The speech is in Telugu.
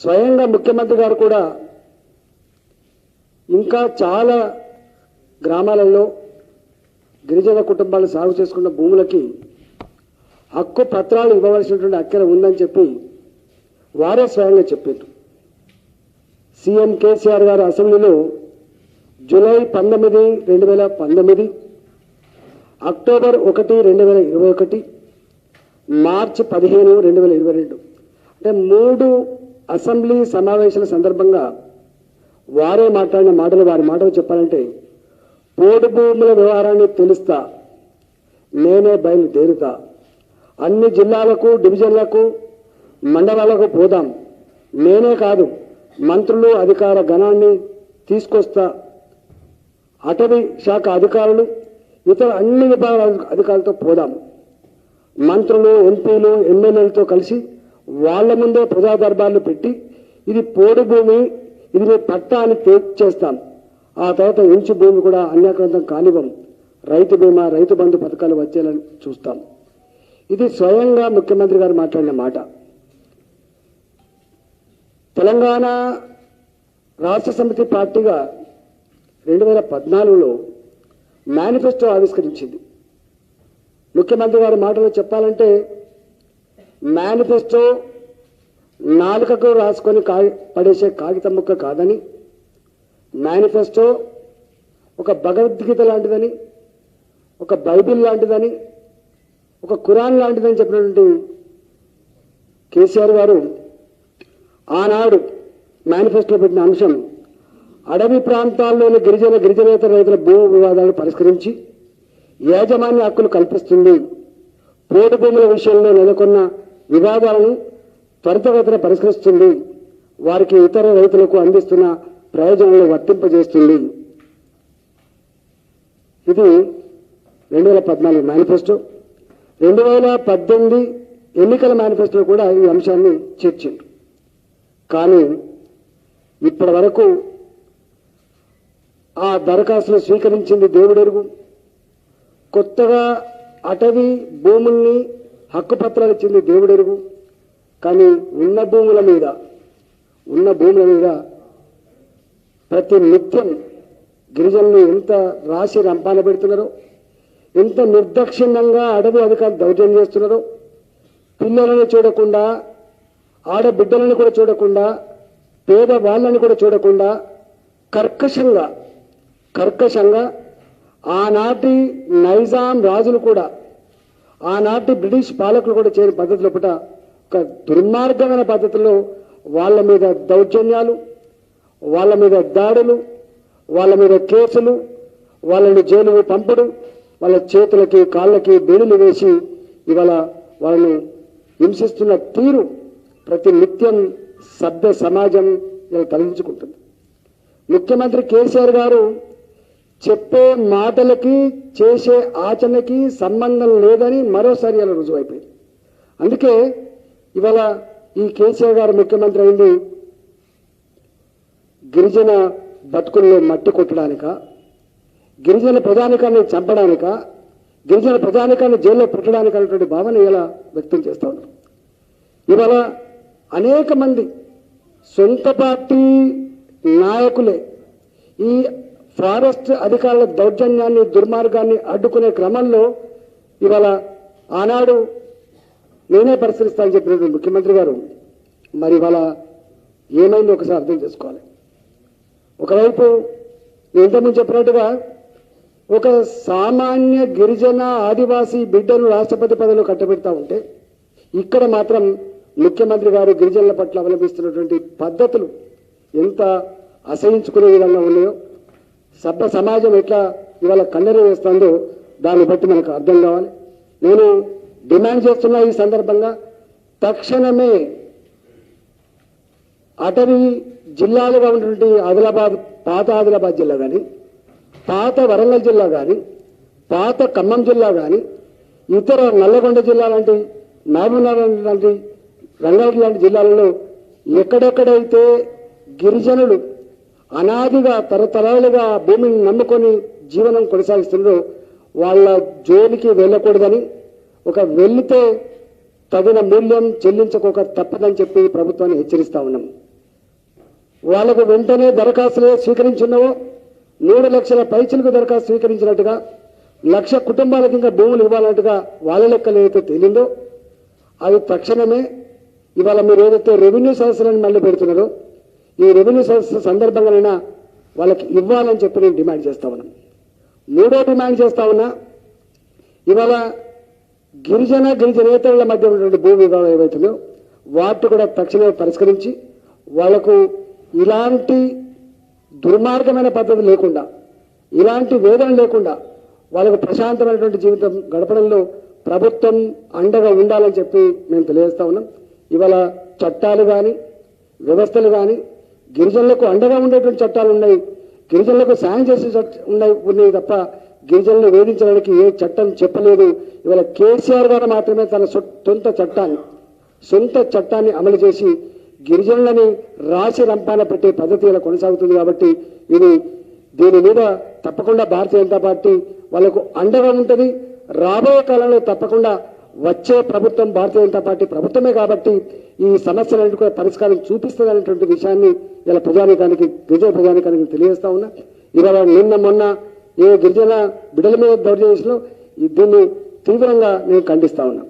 స్వయంగా ముఖ్యమంత్రి గారు కూడా ఇంకా చాలా గ్రామాలలో గిరిజన కుటుంబాలు సాగు చేసుకున్న భూములకి హక్కు పత్రాలు ఇవ్వవలసినటువంటి అక్కర ఉందని చెప్పి వారే స్వయంగా చెప్పారు. సీఎం కేసీఆర్ గారు అసెంబ్లీలో జూలై పంతొమ్మిది రెండు వేల పంతొమ్మిది అక్టోబర్ ఒకటి రెండు వేల ఇరవై ఒకటి మార్చి పదిహేను రెండు వేల ఇరవై రెండు. అంటే మూడు అసెంబ్లీ సమావేశాల సందర్భంగా వారే మాట్లాడిన మాటలు వారి మాటలు చెప్పాలంటే పోడు భూముల వ్యవహారాన్ని తెలుస్తా నేనే బయలుదేరుతా అన్ని జిల్లాలకు డివిజన్లకు మండలాలకు పోదాం. నేనే కాదు మంత్రులు అధికార గణాన్ని తీసుకొస్తా. అటవీ శాఖ అధికారులు ఇతర అన్ని విభాగాల అధికారులతో పోదాం. మంత్రులు ఎంపీలు ఎమ్మెల్యేలతో కలిసి వాళ్ళ ముందే ప్రజా దర్బార్లు పెట్టి ఇది పోడు భూమి ఇది మీ పట్టా అని చేస్తాం ఆ తర్వాత ఇంచు భూమి కూడా అన్యాక్రాంతం కానివ్వం రైతు బీమా రైతు బంధు పథకాలు వచ్చేయాలని చూస్తాం. ఇది స్వయంగా ముఖ్యమంత్రి గారు మాట్లాడిన మాట. తెలంగాణ రాష్ట్ర సమితి పార్టీగా రెండు వేల పద్నాలుగులో మేనిఫెస్టో ఆవిష్కరించింది. ముఖ్యమంత్రి గారి మాటలో చెప్పాలంటే మేనిఫెస్టో నాలుకకు రాసుకొని కా పడేసే కాగితం ముక్క కాదని మేనిఫెస్టో ఒక భగవద్గీత లాంటిదని ఒక బైబిల్ లాంటిదని ఒక ఖురాన్ లాంటిదని చెప్పినటువంటి కేసీఆర్ గారు ఆనాడు మేనిఫెస్టోలో పెట్టిన అంశం అడవి ప్రాంతాల్లోని గిరిజన గిరిజనేతర రైతుల భూ వివాదాలు పరిష్కరించి యాజమాన్య హక్కులు కల్పిస్తుంది. పోటు భూముల విషయంలో నెలకొన్న వివాదాలను త్వరితగతిన పరిష్కరిస్తుంది. వారికి ఇతర రైతులకు అందిస్తున్న ప్రయోజనాలను వర్తింపజేస్తుంది. ఇది రెండు వేల పద్నాలుగు మేనిఫెస్టో. రెండు వేల పద్దెనిమిది ఎన్నికల మేనిఫెస్టోలో కూడా ఈ అంశాన్ని చేర్చింది. కానీ ఇప్పటి వరకు ఆ దరఖాస్తులు స్వీకరించింది దేవుడెరుగు. కొత్తగా అటవీ భూముల్ని హక్కు పత్రాలు ఇచ్చింది దేవుడెరుగు. కానీ ఉన్న భూముల మీద ఉన్న భూముల మీద ప్రతి నిత్యం గిరిజనులు ఎంత రాసి రంపాన పెడుతున్నారో ఎంత నిర్దాక్షిణ్యంగా అడవి అధికారులు దౌర్జన్యం చేస్తున్నారో పిల్లలను చూడకుండా ఆడబిడ్డలను కూడా చూడకుండా పేద వాళ్ళని కూడా చూడకుండా కర్కశంగా కర్కశంగా ఆనాటి నైజాం రాజులు కూడా ఆనాటి బ్రిటిష్ పాలకులు కూడా చేయని పద్ధతిలో పుట ఒక దుర్మార్గమైన పద్ధతిలో వాళ్ళ మీద దౌర్జన్యాలు వాళ్ళ మీద దాడులు వాళ్ళ మీద కేసులు వాళ్ళని జైలు పంపడం వాళ్ళ చేతులకి కాళ్ళకి బేణులు వేసి ఇవాళ వాళ్ళని హింసిస్తున్న తీరు ప్రతి నిత్యం సభ్య సమాజం ఇలా తలదించుకుంటుంది ముఖ్యమంత్రి కేసీఆర్ గారు చెప్పే మాటలకి చేసే ఆచరణకి సంబంధం లేదని మరోసారి అలా రుజువైపోయింది. అందుకే ఇవాళ ఈ కేసీఆర్ గారు ముఖ్యమంత్రి అయింది. గిరిజన బతుకుల్లో మట్టి కొట్టడానిక? గిరిజన ప్రధానికాన్ని చంపడానిక? గిరిజన ప్రధానికాన్ని జైల్లో పెట్టడానికి అనేటువంటి భావన ఇలా వ్యక్తం చేస్తూ ఉన్నారు. ఇవాళ అనేక మంది సొంత పార్టీ నాయకులే ఈ ఫారెస్ట్ అధికారుల దౌర్జన్యాన్ని దుర్మార్గాన్ని అడ్డుకునే క్రమంలో ఇవాళ ఆనాడు నేనే పరిశీలిస్తానని చెప్పినది ముఖ్యమంత్రి గారు. మరి ఇవాళ ఏమైందో ఒకసారి అర్థం చేసుకోవాలి. ఒకవైపు నేను ఇంతకుముందు చెప్పినట్టుగా ఒక సామాన్య గిరిజన ఆదివాసీ బిడ్డను రాష్ట్రపతి పదవిలో కట్టబెడతా ఉంటే ఇక్కడ మాత్రం ముఖ్యమంత్రి గారు గిరిజనుల పట్ల అవలంబిస్తున్నటువంటి పద్ధతులు ఎంత అసహించుకునే విధంగా ఉన్నాయో సభ్య సమాజం ఎట్లా ఇవాళ కన్నెర వేస్తుందో దాన్ని బట్టి మనకు అర్థం కావాలి. నేను డిమాండ్ చేస్తున్న ఈ సందర్భంగా తక్షణమే అటవీ జిల్లాలుగా ఉన్నటువంటి ఆదిలాబాద్ పాత ఆదిలాబాద్ జిల్లా కానీ పాత వరంగల్ జిల్లా కానీ పాత ఖమ్మం జిల్లా కానీ ఇతర నల్లగొండ జిల్లా లాంటి మహబూబ్నగర్ లాంటి రంగారెడ్డి లాంటి జిల్లాలలో ఎక్కడెక్కడైతే గిరిజనులు అనాదిగా తరతరాలుగా భూమిని నమ్ముకొని జీవనం కొనసాగిస్తున్నారో వాళ్ళ జోలికి వెళ్ళకూడదని ఒక వెళ్తే తగిన మూల్యం చెల్లించకోక తప్పదని చెప్పి ప్రభుత్వాన్ని హెచ్చరిస్తా ఉన్నాం. వాళ్ళకు వెంటనే దరఖాస్తులు స్వీకరించున్నావో మూడు లక్షల పైచలకు దరఖాస్తు స్వీకరించినట్టుగా లక్ష కుటుంబాలకు ఇంకా భూములు ఇవ్వాలన్నట్టుగా వాళ్ళ లెక్కలు ఏదైతే తేలిందో అది తక్షణమే ఇవాళ మీరు ఏదైతే రెవెన్యూ సదస్సులను మళ్ళీ పెడుతున్నారో ఈ రెవెన్యూ సదస్సు సందర్భంగానైనా వాళ్ళకి ఇవ్వాలని చెప్పి నేను డిమాండ్ చేస్తా ఉన్నా. మూడో డిమాండ్ చేస్తా ఉన్నా ఇవాళ గిరిజన గిరిజనేతరుల మధ్య ఉన్నటువంటి భూ వివాదం ఏవైతున్నాయో వాటిని కూడా తక్షణమే పరిష్కరించి వాళ్ళకు ఇలాంటి దుర్మార్గమైన పద్ధతి లేకుండా ఇలాంటి వేదన లేకుండా వాళ్ళకు ప్రశాంతమైనటువంటి జీవితం గడపడంలో ప్రభుత్వం అండగా ఉండాలని చెప్పి మేము తెలియజేస్తా ఉన్నాం. ఇవాళ చట్టాలు కానీ వ్యవస్థలు కానీ గిరిజనులకు అండగా ఉండేటువంటి చట్టాలు ఉన్నాయి. గిరిజనులకు సాయం చేసే ఉన్నాయి ఉన్నాయి తప్ప గిరిజనులు వేధించడానికి ఏ చట్టం చెప్పలేదు. ఇవాళ కేసీఆర్ గారు మాత్రమే తన సొంత చట్టాన్ని సొంత చట్టాన్ని అమలు చేసి గిరిజనులని రాసి రంపాన పెట్టే పద్ధతి ఇలా కొనసాగుతుంది కాబట్టి ఇది దీని మీద తప్పకుండా భారతీయ జనతా పార్టీ వాళ్ళకు అండగా ఉంటుంది. రాబోయే కాలంలో తప్పకుండా వచ్చే ప్రభుత్వం భారతీయ జనతా పార్టీ ప్రభుత్వమే కాబట్టి ఈ సమస్యలన్నింటి కూడా పరిష్కారం చూపిస్తుంది అనేటువంటి విషయాన్ని ఇలా ప్రజానికానికి గిరిజన ప్రజానికానికి తెలియజేస్తా ఉన్నా. ఇవాళ నిన్న మొన్న ఏ గిరిజన బిడ్డల మీద దౌర్జన్యం దీన్ని తీవ్రంగా నేను ఖండిస్తా ఉన్నా.